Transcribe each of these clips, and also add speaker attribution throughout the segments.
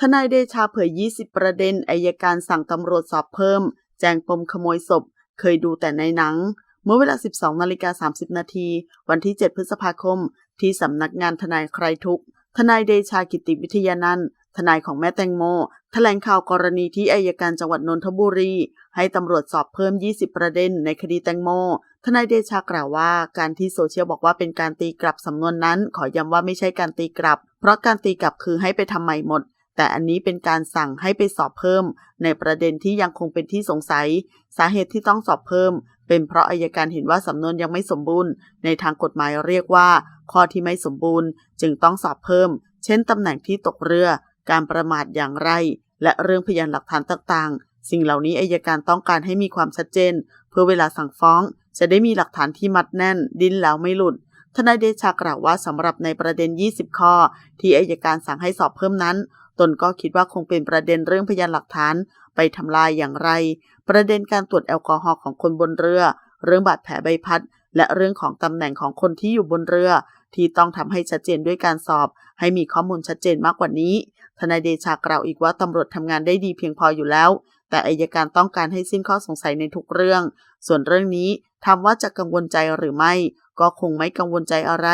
Speaker 1: ทนายเดชาเผย 20 ประเด็นอายการสั่งตำรวจสอบเพิ่ม แจ้งปมขโมยศพ เคยดูแต่ในหนัง เมื่อเวลา 12นาฬิกา30 นาทีวันที่ 7 พฤษภาคม ที่สำนักงานทนายใครทุก ทนายเดชากิติวิทยานันท์ทนายของแม่แตงโมแถลงข่าวกรณีที่อายการจังหวัดนนทบุรี ให้ตำรวจสอบเพิ่ม 20 ประเด็นในคดีแตงโม ทนายเดชากล่าวว่า การที่โซเชียลบอกว่าเป็นการตีกลับสำนวนนั้น ขอย้ำว่าไม่ใช่การตีกลับ เพราะการตีกลับคือให้ไปทำใหม่หมด แต่อันนี้เป็นการสั่งให้ไปสอบเพิ่ม ในประเด็นที่ยังคงเป็นที่สงสัย สาเหตุที่ต้องสอบเพิ่ม เป็นเพราะอายการเห็นว่าสำนวนยังไม่สมบูรณ์ ในทางกฎหมายเรียกว่า ข้อที่ไม่สมบูรณ์ จึงต้องสอบเพิ่ม เช่นตำแหน่งที่ตกเรือ การประมาทอย่างไร และเรื่องพยานหลักฐานต่างๆ สิ่งเหล่านี้อายการต้องการให้มีความชัดเจน เพื่อเวลาสั่งฟ้อง จะได้มีหลักฐานที่มัดแน่น ดิ้นแล้วไม่หลุดทนายเดชากล่าวว่าสำหรับในประเด็น 20 ข้อ ที่อายการสั่งให้สอบเพิ่มนั้น ตนก็คิดว่าคงเป็นประเด็นเรื่องพยานหลักฐานไปทำลายอย่างไร ประเด็นการตรวจแอลกอฮอล์ของคนบนเรือ เรื่องบาดแผลใบพัด และเรื่องของตำแหน่งของคนที่อยู่บนเรือ ที่ต้องทำให้ชัดเจนด้วยการสอบ ให้มีข้อมูลชัดเจนมากกว่านี้ ทนายเดชากล่าวอีกว่าตำรวจทำงานได้ดีเพียงพออยู่แล้ว แต่อายการต้องการให้สิ้นข้อสงสัยในทุกเรื่อง ส่วนเรื่องนี้ ถามว่าจะกังวลใจหรือไม่ ก็คงไม่กังวลใจอะไร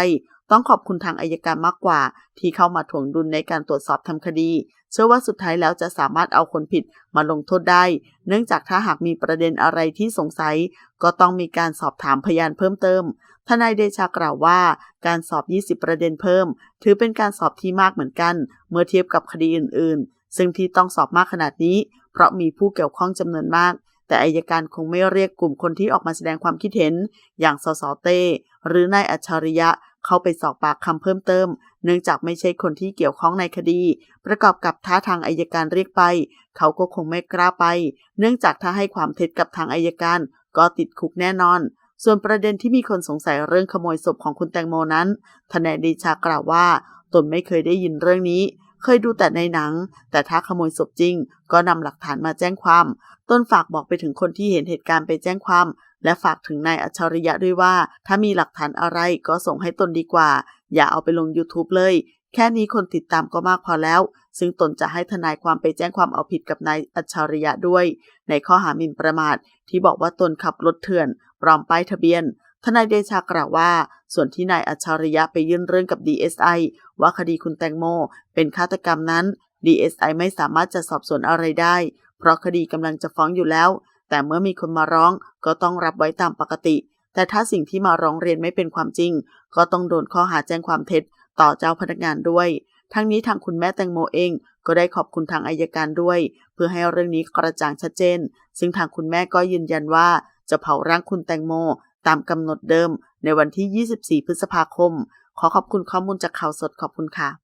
Speaker 1: ต้องขอบคุณทางอายการมากกว่า ที่เข้ามาถ่วงดุลในการตรวจสอบทำคดี เชื่อว่าสุดท้ายแล้วจะสามารถเอาคนผิดมาลงโทษได้ เนื่องจากถ้าหากมีประเด็นอะไรที่สงสัย ก็ต้องมีการสอบถามพยานเพิ่มเติมทนายเดชากล่าวว่า การสอบ 20 ประเด็นเพิ่ม ถือเป็นการสอบที่มากเหมือนกัน เมื่อเทียบกับคดีอื่น ๆ ซึ่งที่ต้องสอบมากขนาดนี้ เพราะมีผู้เกี่ยวข้องจำนวนมาก แต่อายการคงไม่เรียกกลุ่มคนที่ออกมาแสดงความคิดเห็น อย่างสสเต้หรือนายอัจฉริยะเข้าไปสอบปากคำเพิ่มเติม เนื่องจากไม่ใช่คนที่เกี่ยวข้องในคดี ประกอบกับท้าทางอายการเรียกไป เขาก็คงไม่กล้าไป เนื่องจากถ้าให้ความเท็จกับทางอายการ ก็ติดคุกแน่นอน ส่วนประเด็นที่มีคนสงสัยเรื่องขโมยศพของคุณแตงโมนั้นทนายเดชากล่าวว่า ตนไม่เคยได้ยินเรื่องนี้ เคยดูแต่ในหนัง แต่ถ้าขโมยศพจริง ก็นำหลักฐานมาแจ้งความ ต้นฝากบอกไปถึงคนที่เห็นเหตุการณ์ไปแจ้งความ และฝากถึงนายอัจฉริยะด้วยว่า ถ้ามีหลักฐานอะไรก็ส่งให้ตนดีกว่า อย่าเอาไปลง YouTube เลย แค่นี้คนติดตามก็มากพอแล้ว ซึ่งตนจะให้ทนายความไปแจ้งความเอาผิดกับนายอัจฉริยะด้วย ในข้อหาหมิ่นประมาทที่บอกว่าตนขับรถเถื่อนปลอมป้ายทะเบียน ทนายเดชากล่าวว่า ส่วนที่นายอัจฉริยะไปยื่นเรื่องกับ DSI ว่าคดีคุณแตงโม เป็นฆาตกรรมนั้น DSI ไม่สามารถจะสอบสวนอะไรได้ เพราะคดีกำลังจะฟ้องอยู่แล้ว แต่เมื่อมีคนมาร้องก็ต้องรับไว้ตามปกติ แต่ถ้าสิ่งที่มาร้องเรียนไม่เป็นความจริง ก็ต้องโดนข้อหาแจ้งความเท็จ ต่อเจ้าพนักงานด้วย ทั้งนี้ทางคุณแม่แตงโมเอง ก็ได้ขอบคุณทางอายการด้วย เพื่อให้เรื่องนี้กระจ่างชัดเจน ซึ่งทางคุณแม่ก็ยืนยันว่าจะเผาร่างคุณแตงโม ตามกำหนดเดิมในวันที่ 24 พฤษภาคม ขอขอบคุณข้อมูลจากข่าวสดขอบคุณค่ะ